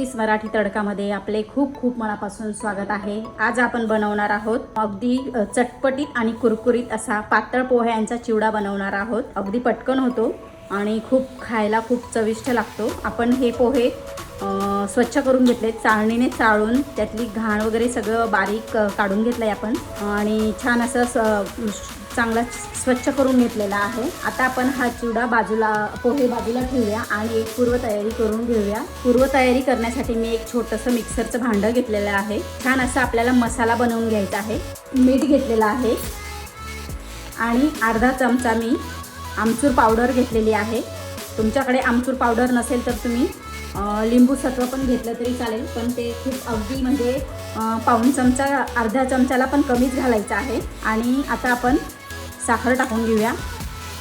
स्वातीस मराठी तडकामध्ये आपले खूप खूप मनापासून स्वागत आहे. आज आपण बनवणार आहोत अगदी चटपटीत आणि कुरकुरीत असा पातळ पोह्यांचा चिवडा बनवणार आहोत. अगदी पटकन होतो आणि खूप खायला खूप चविष्ट लागतो. आपण हे पोहे स्वच्छ करून घेतले चाळणीने चाळून त्यातली घाण वगैरे सगळं बारीक काढून घेतलं आहे आपण. आणि छान असं स- चांगला स्वच्छ करून घेतलेला आहे. आता आपण हा चिवडा बाजूला पोहे बाजूला ठेवूया आणि एक पूर्वतयारी करून घेऊया. पूर्वतयारी करण्यासाठी मी एक छोटंसं मिक्सरचं भांडं घेतलेलं आहे. छान असं आपल्याला मसाला बनवून घ्यायचा आहे. मीठ घेतलेलं आहे. आणि अर्धा चमचा मी आमचूर पावडर घेतलेली आहे. तुमच्याकडे आमचूर पावडर नसेल तर तुम्ही लिंबू सत्व पण घेतलं तरी चालेल पण ते खूप अगदी म्हणजे पाऊण चमचा अर्ध्या चमचाला पण कमीच घालायचं आहे. आणि आता आपण साखर टाकून घेऊया.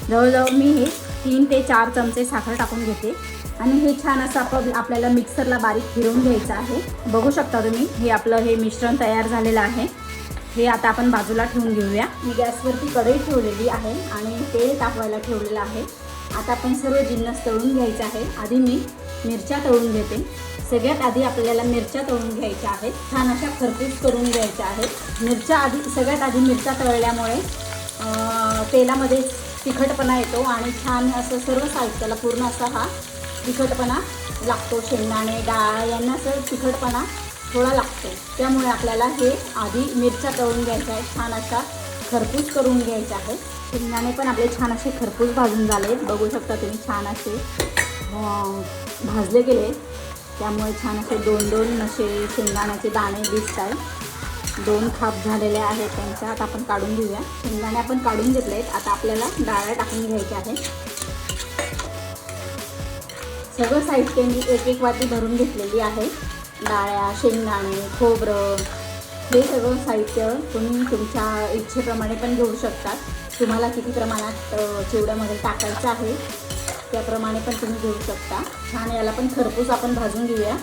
जवळजवळ मी हे तीन ते चार चमचे साखर टाकून घेते. आणि हे छान असं आपण आपल्याला मिक्सरला बारीक फिरवून घ्यायचं आहे. बघू शकता तुम्ही हे आपलं हे मिश्रण तयार झालेलं आहे. हे आता आपण बाजूला ठेवून घेऊया. मी गॅसवरती कढई ठेवलेली आहे आणि तेल तापवायला ठेवलेलं आहे. आता आपण सर्व जिन्नस तळून घ्यायचे आहे. आधी मी मिरच्या तळून घेते. सगळ्यात आधी आपल्याला मिरच्या तळून घ्यायच्या आहेत. छान अशा खरपूस करून घ्यायच्या आहेत. मिरच्या आधी सगळ्यात आधी मिरच्या तळल्यामुळे तेलामध्ये तिखटपणा येतो आणि छान असं सर्व साहित्याला पूर्ण असा हा तिखटपणा लागतो. शेंगदाणे डाळ यांना असं तिखटपणा थोडा लागतो. त्यामुळे आपल्याला हे आधी मिरच्या तळून घ्यायच्या आहेत. छान अशा खरपूस करून घ्यायचा आहे शेंगदाणे पण आपले छान असे खरपूस भाजून झाले बघू शकता तुम्ही छान असे भाजले गेले त्यामुळे छान असे दोन दोन असे शेंगदाण्याचे दाणे दिसत आहेत दोन खाप झालेले आहेत त्यांच्या आता आपण काढून घेऊया. शेंगदाणे आपण काढून घेतले आहेत आता आपल्याला डाळ्या टाकून घ्यायच्या आहेत. सगळं साहित्य मी एक एक वाटी भरून घेतलेली आहे. डाळ्या शेंगदाणे खोबरं हे सगळं साहित्य तुम्ही तुमच्या इच्छेप्रमाणे पण घेऊ शकता तुम्हाला किती प्रमाणात चिवड्यामध्ये टाकायचं आहे त्याप्रमाणे पण तुम्ही घेऊ शकता. छान याला पण खरपूस आपण भाजून घेऊया.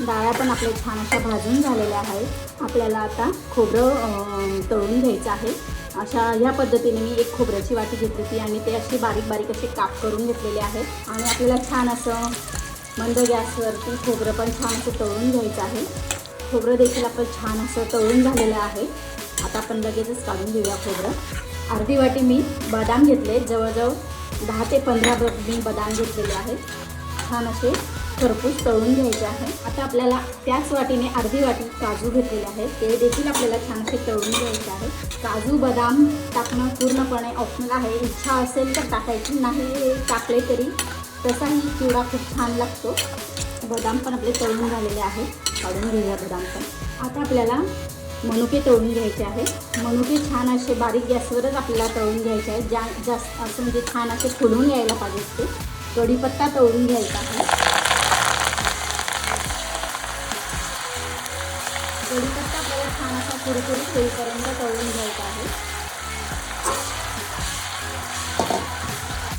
डाळ्या पण आपल्या छान अशा भाजून झालेल्या आहेत. आपल्याला आता खोबरं तळून घ्यायचं आहे. अशा ह्या पद्धतीने मी एक खोबऱ्याची वाटी घेतली होती आणि ते असे बारीक बारीक असे काप करून घेतलेले आहेत आणि आपल्याला छान असं मंद गॅसवरती खोबरं पण छान असं तळून घ्यायचं आहे. खोबरं देखील आपण छान असं तळून झालेलं आहे. आता आपण लगेचच काढून घेऊया खोबरं. अर्धी वाटी मी बदाम घेतले. जवळजवळ दहा ते पंधरा ब- मी बदाम घेतलेले आहेत. छान असे खरपूस तळून घ्यायचे आहे. आता आपल्याला त्याच वाटीने अर्धी वाटी काजू घेतलेले आहेत. ते देखील आपल्याला छान असे तळून घ्यायचे आहे. काजू बदाम टाकणं पूर्णपणे ऑप्शनल आहे. इच्छा असेल तर टाकायची नाही टाकले तरी तसाही चिवडा खूप छान लागतो. बदाम पण आपले तळून झालेले आहेत. काढून घेऊया बदाम पण. आता आपल्याला मनुके तळून घ्यायचे आहेत मनुके छान असे बारीक गॅसवरच आपल्याला तळून घ्यायचे आहेत ज्या जास्त असं म्हणजे छान असे फुलून यायला पाहिजेत ते. कढीपत्ता तळून घ्यायचा आहे. कढीपत्ता आपल्याला छान असा कुरकुरीत होईपर्यंत तळून घ्यायचा आहे.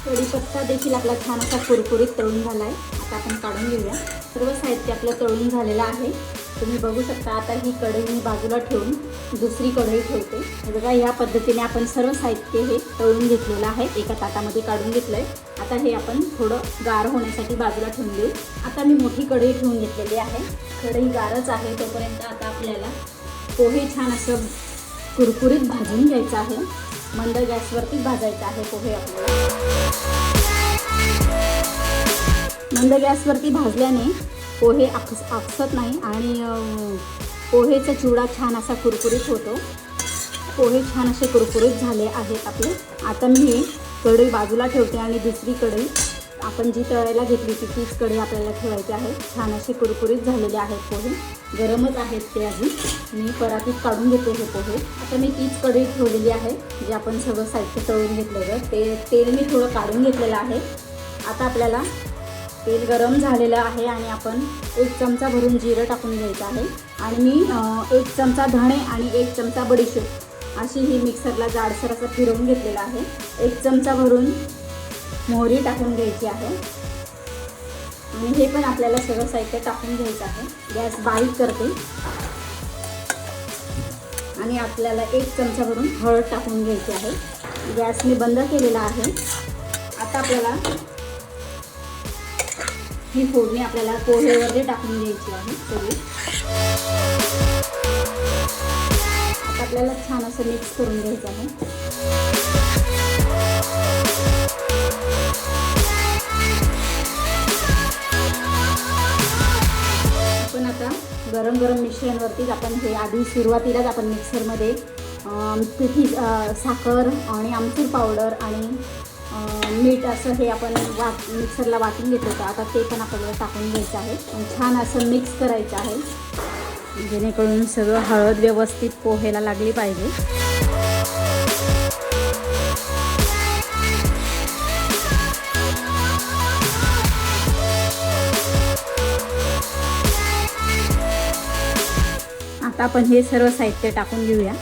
कढीपत्ता देखील आपला छान असा कुरकुरीत तळून झाला आहे. आता आपण काढून घेऊया. सर्व साहित्य आपलं तळून झालेलं आहे. तुम्ही बघू शकता आता ही कढई मी बाजूला ठेवून दुसरी कढई ठेवते. हे बघा या पद्धतीने आपण सर्व साहित्य हे तळून घेतलेलं आहे. एका ताटामध्ये काढून घेतलं आहे आता हे आपण थोडं गार होण्यासाठी बाजूला ठेवून देऊ. आता मी मोठी कढई ठेवून घेतलेली आहे. कढई गारच आहे तोपर्यंत आता आपल्याला पोहे छान असं कुरकुरीत भाजून घ्यायचं आहे. मंद गॅसवरती भाजायचं आहे पोहे आपल्याला. मंद गॅसवरती भाजल्याने पोहे आकस आकसत नाही आणि पोहेचा चिवडा छान असा कुरकुरीत होतो. पोहे छान असे कुरकुरीत झाले आहेत आपले. आता मी ही कढई बाजूला ठेवते आणि दुसरी कढई आपण जी तळायला घेतली होती तीच कढई आपल्याला ठेवायची आहे. छान असे कुरकुरीत झालेले आहेत पोहे. गरमच आहेत ते आधी. मी परातीत काढून घेते हे पोहे. आता मी तीच कढई ठेवलेली आहे जे आपण सगळं साहित्य तळून घेतलेलं ते तेल मी थोडं काढून घेतलेलं आहे. आता आपल्याला तेल गरम झालेलं आहे आणि आपण एक चमचा भरून जिरं टाकून घ्यायचं आहे. आणि मी एक चमचा धणे आणि एक चमचा बडीशेप अशी ही मिक्सरला जाडसर असं फिरवून घेतलेलं आहे. एक चमचा भरून मोहरी टाकून घ्यायची आहे. आणि हे पण आपल्याला सगळं साहित्य टाकून घ्यायचं आहे. गॅस बारीक करते. आणि आपल्याला एक चमचा भरून हळद टाकून घ्यायची आहे. गॅस मी बंद केलेला आहे. आता आपल्याला ही फोडणी आपल्याला पोहेवरती टाकून घ्यायची आहे सगळी. आता आपल्याला छान असं मिक्स करून घ्यायचं आहे. आपण आता गरम गरम मिश्रणवरतीच आपण हे आधी सुरुवातीलाच आपण मिक्सरमध्ये पिठी साखर आणि आमचूर पावडर आणि मीठ असं हे आपण वाट मिक्सरला वाटून घेत होतं आता ते पण आपल्याला टाकून घ्यायचं आहे. छान असं मिक्स करायचं आहे. जेणेकरून सगळं हळद व्यवस्थित पोहेला लागली पाहिजे. आता आपण हे सर्व साहित्य टाकून घेऊया.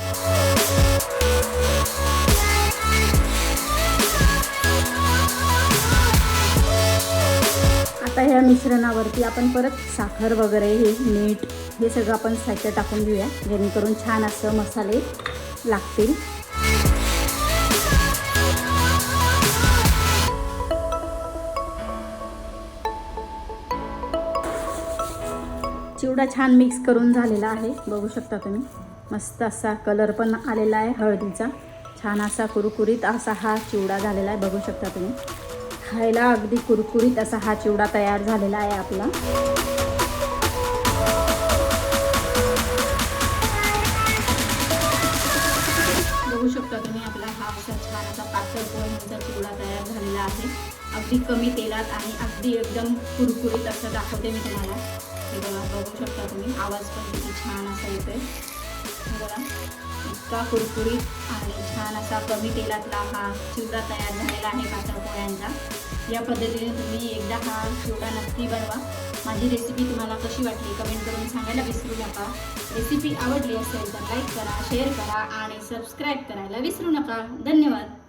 आता ह्या मिश्रणावरती आपण परत साखर वगैरे हे मीठ हे सगळं आपण साहित्य टाकून घेऊया जेणेकरून छान असं मसाले लागतील. चिवडा छान मिक्स करून झालेला आहे बघू शकता तुम्ही. मस्त असा कलर पण आलेला आहे हळदीचा. छान असा कुरकुरीत असा हा चिवडा झालेला आहे बघू शकता तुम्ही. खायला अगदी कुरकुरीत असा हा चिवडा तयार झालेला आहे आपला. बघू शकता तुम्ही आपला हा असा छान असा पातळ पोह्यांचा चिवडा तयार झालेला आहे. अगदी कमी तेलात आणि अगदी एकदम कुरकुरीत असं दाखवते मी तुम्हाला. हे बघा बघू शकता तुम्ही. आवाज पण किती छान असा येतोय. बघा. इतका कुरकुरीत आणि छान असा कमी तेलातला हा चिवडा तयार झालेला आहे पातळ पोह्यांचा या पद्धतीने तुम्ही एकदा हा चिवडा नक्की बनवा. माझी रेसिपी तुम्हाला कशी वाटली कमेंट करून सांगायला विसरू नका. रेसिपी आवडली असेल तर लाईक करा शेअर करा आणि सबस्क्राईब करायला विसरू नका. धन्यवाद.